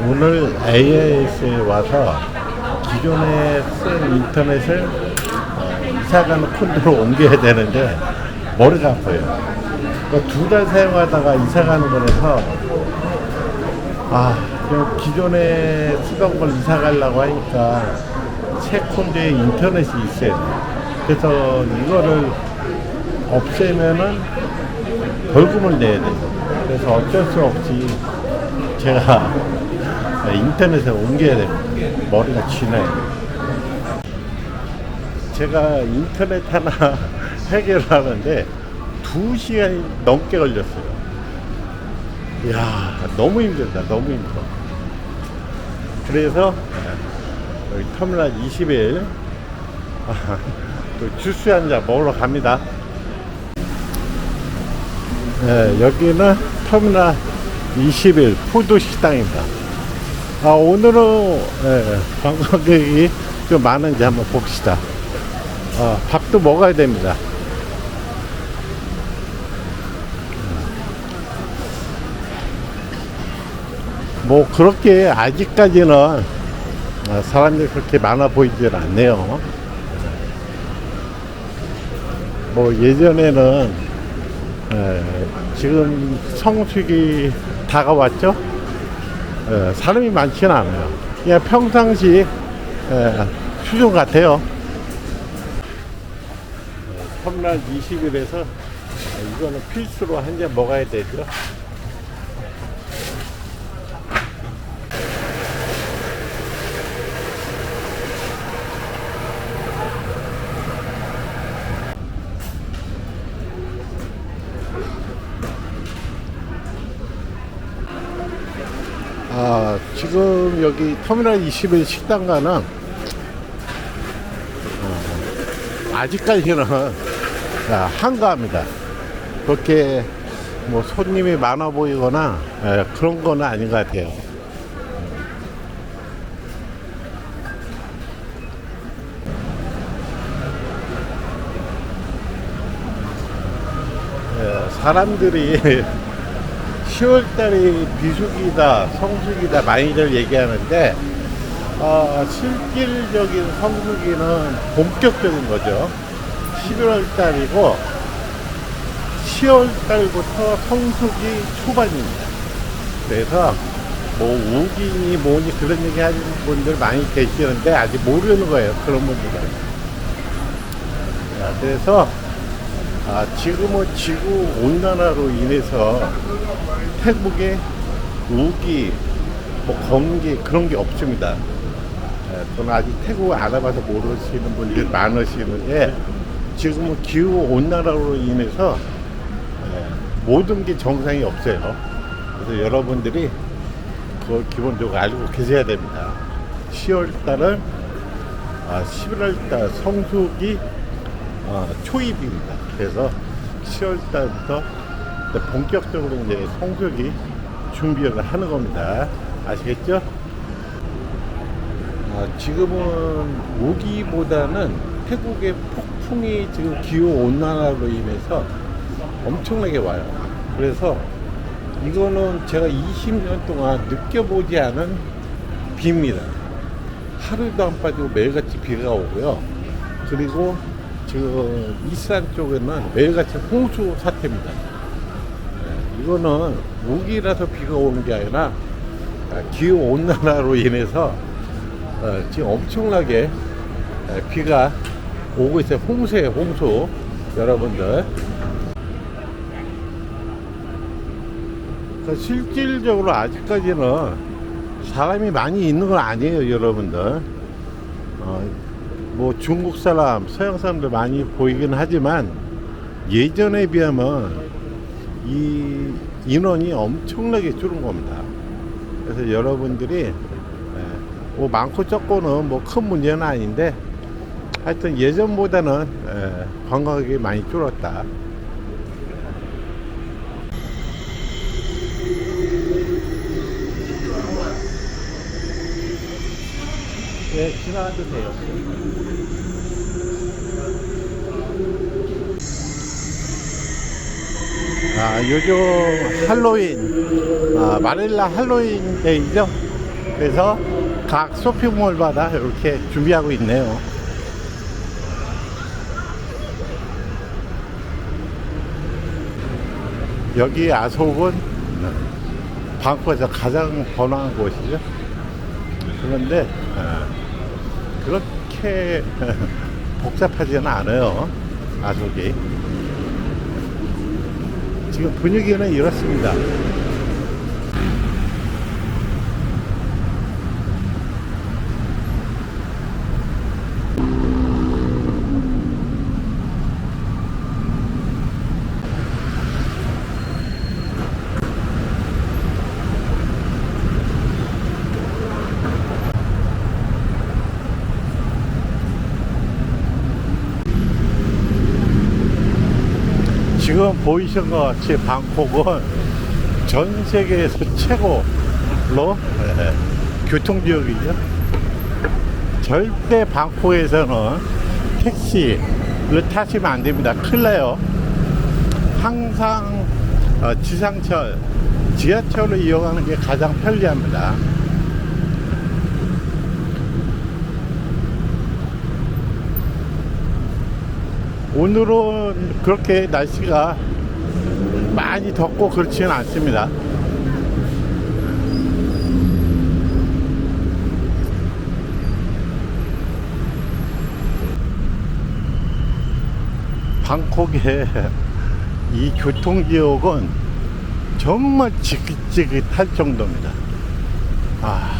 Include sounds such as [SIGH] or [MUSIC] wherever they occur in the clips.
오늘 AIS에 와서 기존에 쓴 인터넷을 이사가는 콘도로 옮겨야 되는데 머리가 아파요. 두달 사용하다가 이사 가는 거라서 아, 기존에 쓰던 걸 이사 가려고 하니까 새 콘도에 인터넷이 있어야 돼요. 그래서 이거를 없애면은 벌금을 내야 돼요. 그래서 어쩔 수 없이 제가 인터넷에 옮겨야 됩니다. 머리가 쥐나요. 제가 인터넷 하나 [LAUGHS] 해결하는데 두 시간이 넘게 걸렸어요. 이야, 너무 힘들다, 너무 힘들어. 그래서 여기 터미널 21 [LAUGHS] 또 주스 한 잔 먹으러 갑니다. 네, 여기는 터미널 21 푸드 식당입니다. 아, 오늘은 예, 관광객이 좀 많은지 한번 봅시다. 어, 밥도 먹어야 됩니다. 뭐 그렇게 아직까지는 어, 사람들이 그렇게 많아 보이질 않네요. 뭐 예전에는 에, 지금 성수기 다가왔죠? 에, 사람이 많지는 않아요. 그냥 평상시 에, 수준 같아요. 터미널 20일에서 이거는 필수로 한 잔 먹어야 되죠. 아, 지금 여기 터미널 21 식당가는 어, 아직까지는 아, 한가합니다. 그렇게 뭐 손님이 많아 보이거나 에, 그런 거는 아닌 것 같아요. 예, 사람들이 [LAUGHS] 10월달이 비수기다, 성수기다 많이들 얘기하는데 어, 실질적인 성수기는 본격적인 거죠. 11월달이고 10월달부터 성수기 초반입니다. 그래서 뭐 우기니 뭐니 그런 얘기 하는 분들 많이 계시는데 아직 모르는 거예요. 그런 분들은. 자, 그래서 아, 지금은 지구 온난화로 인해서 태국에 우기, 뭐 건기 그런 게 없습니다. 예, 저는 아직 태국을 알아봐서 모르시는 분들이 많으시는데 지금은 기후 온난화로 인해서 예, 모든 게 정상이 없어요. 그래서 여러분들이 그걸 기본적으로 알고 계셔야 됩니다. 10월 달은 아, 11월 달 성수기 어, 초입입니다. 그래서 10월 달부터 이제 본격적으로 이제 성수기 준비를 하는 겁니다. 아시겠죠? 아, 지금은 우기보다는 태국의 폭풍이 지금 기후 온난화로 인해서 엄청나게 와요. 그래서 이거는 제가 20년 동안 느껴보지 않은 비입니다. 하루도 안 빠지고 매일같이 비가 오고요. 그리고 지금 이산 쪽에는 매일같이 홍수 사태입니다. 네, 이거는 우기라서 비가 오는 게 아니라 아, 기후 온난화로 인해서 어, 지금 엄청나게 에, 비가 오고 있어요. 홍수예요, 홍수. 여러분들. 그 실질적으로 아직까지는 사람이 많이 있는 건 아니에요, 여러분들. 어, 뭐 중국 사람, 서양 사람들 많이 보이긴 하지만 예전에 비하면 이 인원이 엄청나게 줄은 겁니다. 그래서 여러분들이 예, 뭐 많고 적고는 뭐 큰 문제는 아닌데 하여튼 예전보다는 예, 관광객이 많이 줄었다. 네, 지나가도 돼요. 아, 요즘 할로윈, 아, 마닐라 할로윈 데이죠? 그래서 각 쇼핑몰마다 이렇게 준비하고 있네요. 여기 아속은 방콕에서 가장 번화한 곳이죠. 그런데 어, 그렇게 [LAUGHS] 복잡하지는 않아요. 아속이. 지금 분위기는 이렇습니다. 지금 보이신 것 같이 방콕은 전 세계에서 최고로 예, 교통지역이죠. 절대 방콕에서는 택시를 타시면 안 됩니다. 큰일 나요. 항상 어, 지상철, 지하철을 이용하는 게 가장 편리합니다. 오늘은 그렇게 날씨가 많이 덥고 그렇지는 않습니다. 방콕의 이 교통지역은 정말 지긋지긋할 정도입니다. 아,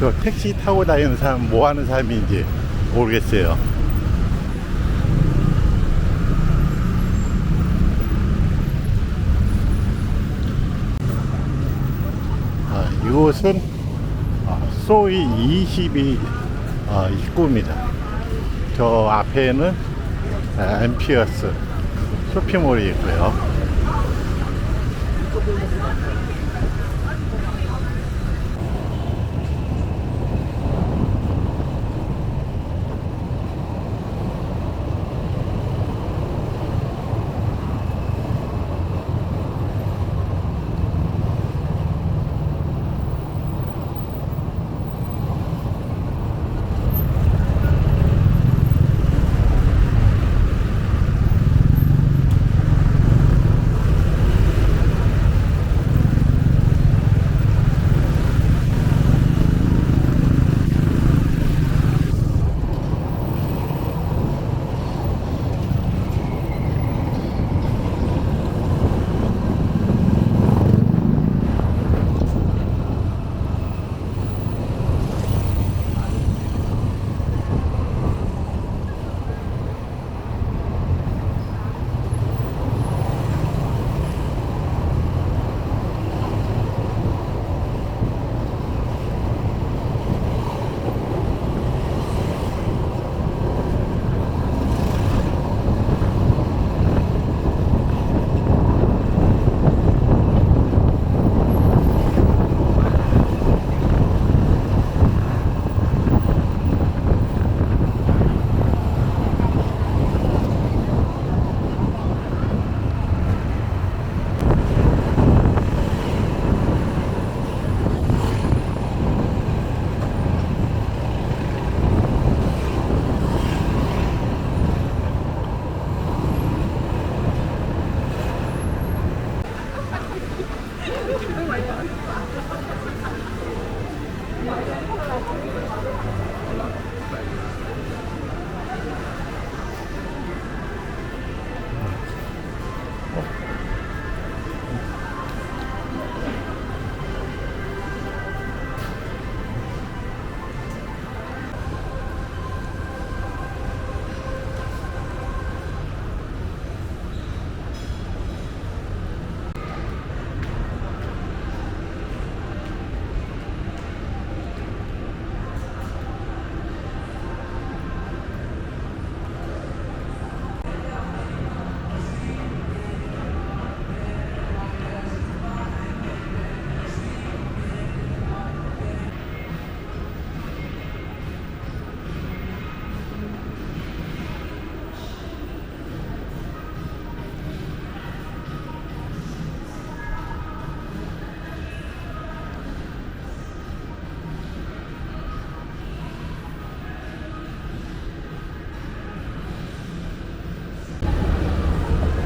저 택시 타고 다니는 사람 뭐 하는 사람인지 모르겠어요. 아, 이곳은 아, 소위 22 아, 입구입니다. 저 앞에는 아, 엠피어스 쇼핑몰이 있고요.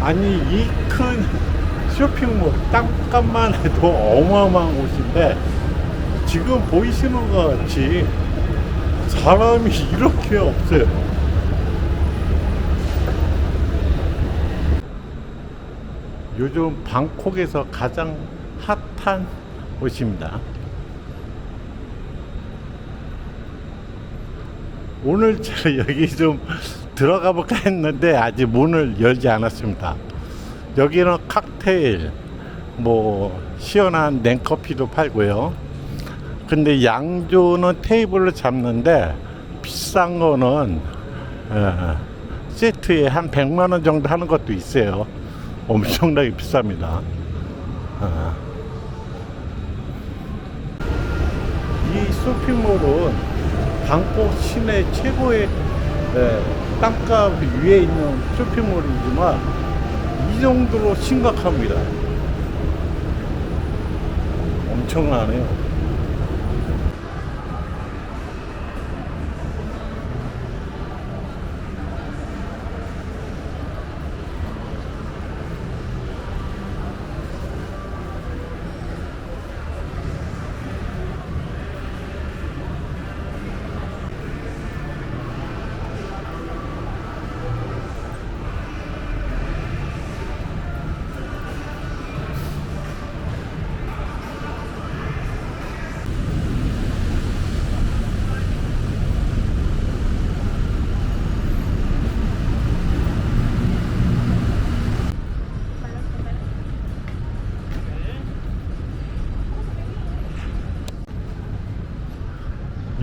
아니 이 큰 쇼핑몰 땅값만 해도 어마어마한 곳인데 지금 보이시는 것 같이 사람이 이렇게 없어요. 요즘 방콕에서 가장 핫한 곳입니다. 오늘 제가 여기 좀 들어가 볼까 했는데 아직 문을 열지 않았습니다. 여기는 칵테일, 뭐 시원한 냉커피도 팔고요. 근데 양조는 테이블을 잡는데 비싼 거는 어, 세트에 한 100만 원 정도 하는 것도 있어요. 엄청나게 비쌉니다. 어. 이 쇼핑몰은 방콕 시내 최고의 예, 땅값 위에 있는 쇼핑몰이지만 이 정도로 심각합니다. 엄청나네요.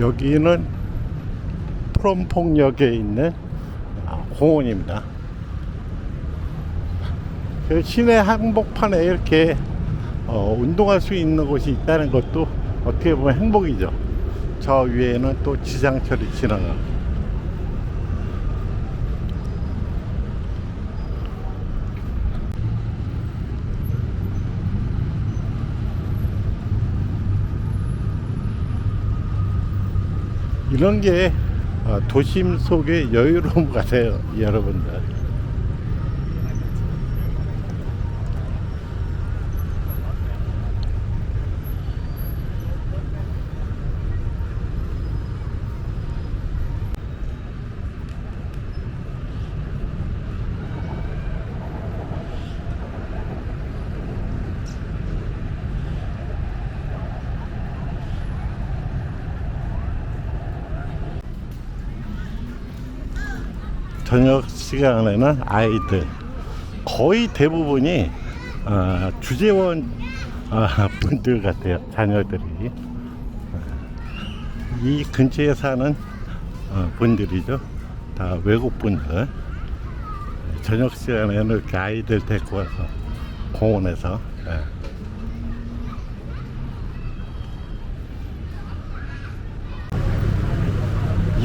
여기는 프롬퐁역에 있는 아, 공원입니다. 그 시내 한복판에 이렇게 어, 운동할 수 있는 곳이 있다는 것도 어떻게 보면 행복이죠. 저 위에는 또 지상철이 지나가고. 이런 게 어, 도심 속의 여유로움 같아요, [LAUGHS] 여러분들. 저녁 시간에는 아이들. 거의 대부분이 어, 주재원 어, [LAUGHS] 분들 같아요 자녀들이. 어, 이 근처에 사는 어, 분들이죠. 다 외국 분들. 저녁 시간에는 이렇게 아이들 데리고 와서 공원에서 예.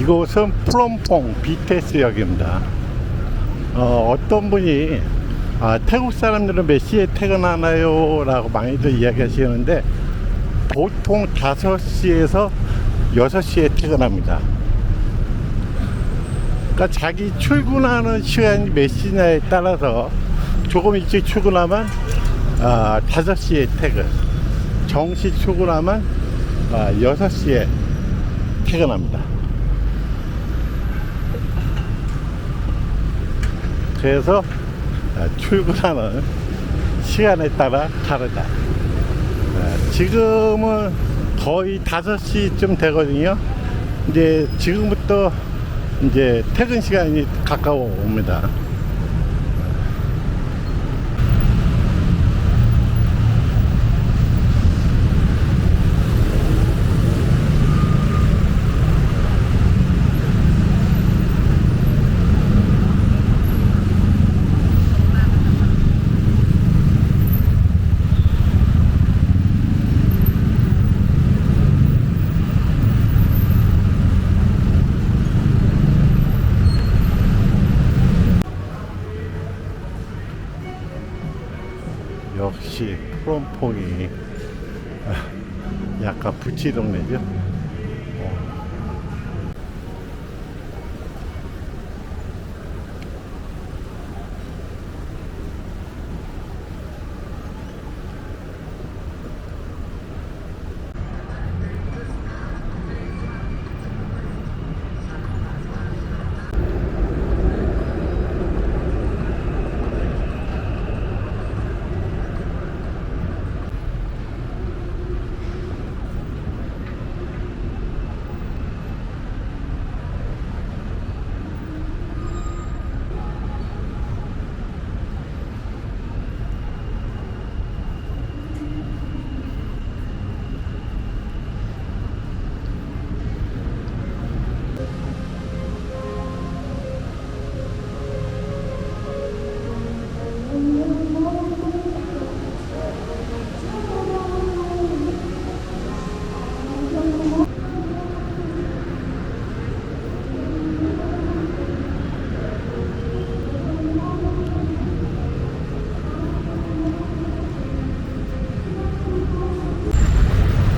이곳은 프롬퐁 BTS역입니다. 어, 어떤 분이 아, 태국 사람들은 몇 시에 퇴근하나요? 라고 많이들 이야기하시는데 보통 5시에서 6시에 퇴근합니다. 그러니까 자기 출근하는 시간이 몇 시냐에 따라서 조금 일찍 출근하면 아, 5시에 퇴근 정시 출근하면 아, 6시에 퇴근합니다. 그래서 아, 출근하는 시간에 따라 다르다. 아, 지금은 거의 5시쯤 되거든요. 이제 지금부터 이제 퇴근 시간이 가까워 옵니다. 역시 프롬퐁이 아, 약간 부치 동네죠.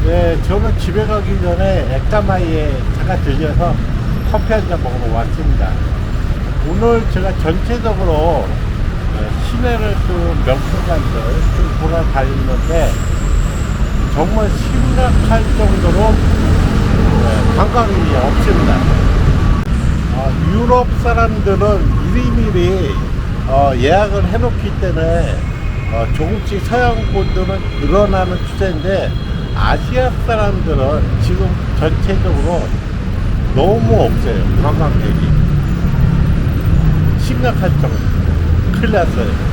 네, 저는 집에 가기 전에 액자마이에 잠깐 들려서 커피 한 잔 먹으러 왔습니다. 오늘 제가 전체적으로 네, 시내를 또 명품관들 좀 돌아다니는데 정말 심각할 정도로 네, 관광이 없습니다. 어, 유럽 사람들은 미리미리 어, 예약을 해놓기 때문에 어, 조금씩 서양권들은 늘어나는 추세인데 아시아 사람들은 지금 전체적으로 너무 없어요 관광객이. 심각할 정도. 큰일 났어요